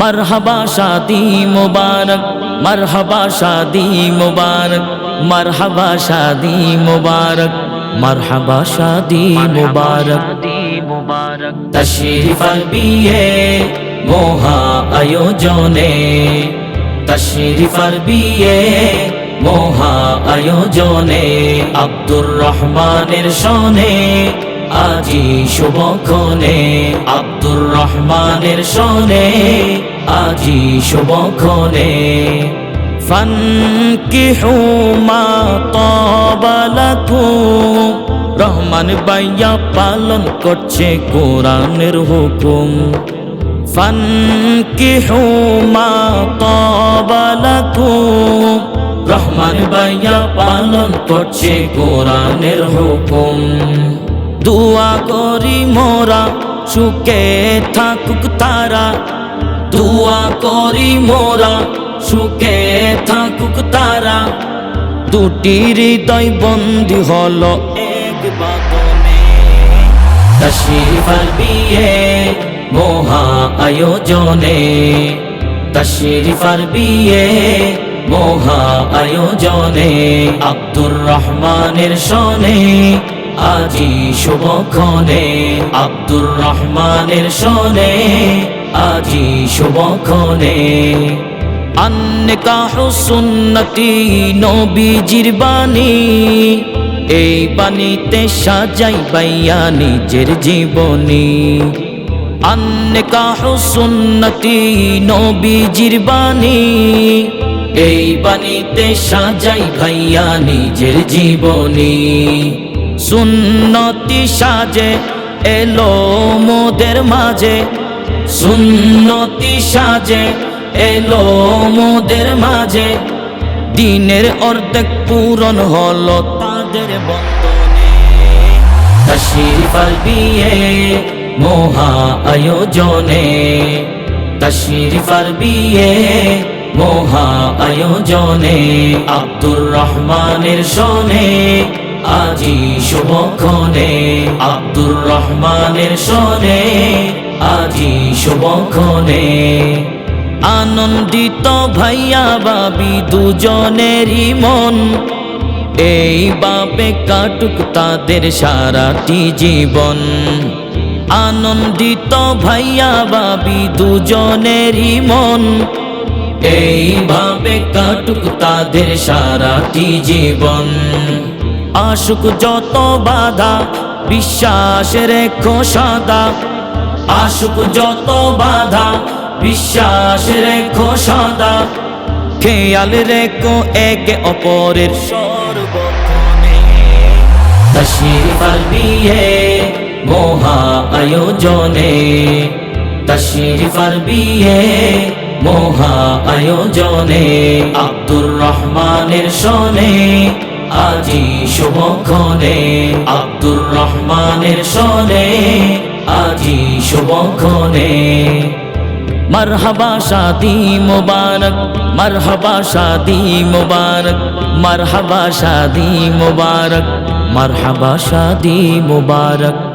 মারহাবা শাদি মুবারক, মারহাবা শাদি মুবারক, মারহাবা শাদি মুবারক, মারহাবা শাদি মুবারক। তশরিফার বিয়ে মোহা আয়োজনে তশরিফার বিয়ে মোহা আয়োজনে, আব্দুর রহমানের সনে আজি শুভক্ষণে আব্দুর রহমানের সনে আজি শুভক্ষণে فانكحوا ما طاب لكم রহমান বাইয়া পালন করছে কোরআনের হুকুম ফানকিহু মা তাবা লাকুম রহমান বাইয়া পালন করছে কোরআনের হুকুম দুয়া করি মোরা, সুখে থাকুক তারা। দুয়া করি মোরা, সুখে থাকুক তারা। দুটি হৃদয় বন্দি হলো এক বাদনে। তশরিফার বিয়ে মোহা আয়োজনে। তশরিফার বিয়ে মোহা আয়োজনে। আব্দুর রহমানের সনে আজি শুভক্ষণে আব্দুর রহমানের সনে আজি শুভক্ষণে আন্নিকাহ সুন্নতি নবীজির বাণী, এই বাণীতে সাজাই বাইয়া নিজের জীবনী। আন্নিকাহ সুন্নতি নবীজির বাণী, এই বাণীতে সাজাই ভাইয়া নিজের জীবনী। সুন্নতি সাজে, এলো মোদের মাঝে। সুন্নতি সাজে, এলো মোদের মাঝে। দিনের অর্ধেক পূরণ হলো তাদের বন্ধনে। তশরিফার বিয়ে মোহা আয়োজনে। তশরিফার বিয়ে মোহা আয়োজনে। আব্দুর রহমানের সনে আজি শুভক্ষণে, আব্দুর রহমানের সনে আজি শুভক্ষণে। আনন্দিত ভাইয়া বাবি দুজনেরই মন, এই বাবে কাটুক তাদের সারাটি জীবন। আনন্দিত ভাইয়া বাবি দুজনেরই মন এইভাবে কাটুক তাদের সারাটি জীবন। আসুক যত বাধা, বিশ্বাস রেখো সাদা। আসুক যত বাধা, বিশ্বাস রেখো সদা। খেয়াল রেখো একে অপরের সর্বক্ষণে। বিয়ে মোহা আয়োজনে। তশরিফার বিয়ে মোহা আয়োজনে। আব্দুর রহমানের সনে আজি শুভক্ষণে, আব্দুর রহমানের সনে আজি শুভক্ষণে। মারহাবা শাদি মুবারক, মারহাবা শাদি মুবারক, মারহাবা শাদি মুবারক, মারহাবা শাদি মুবারক।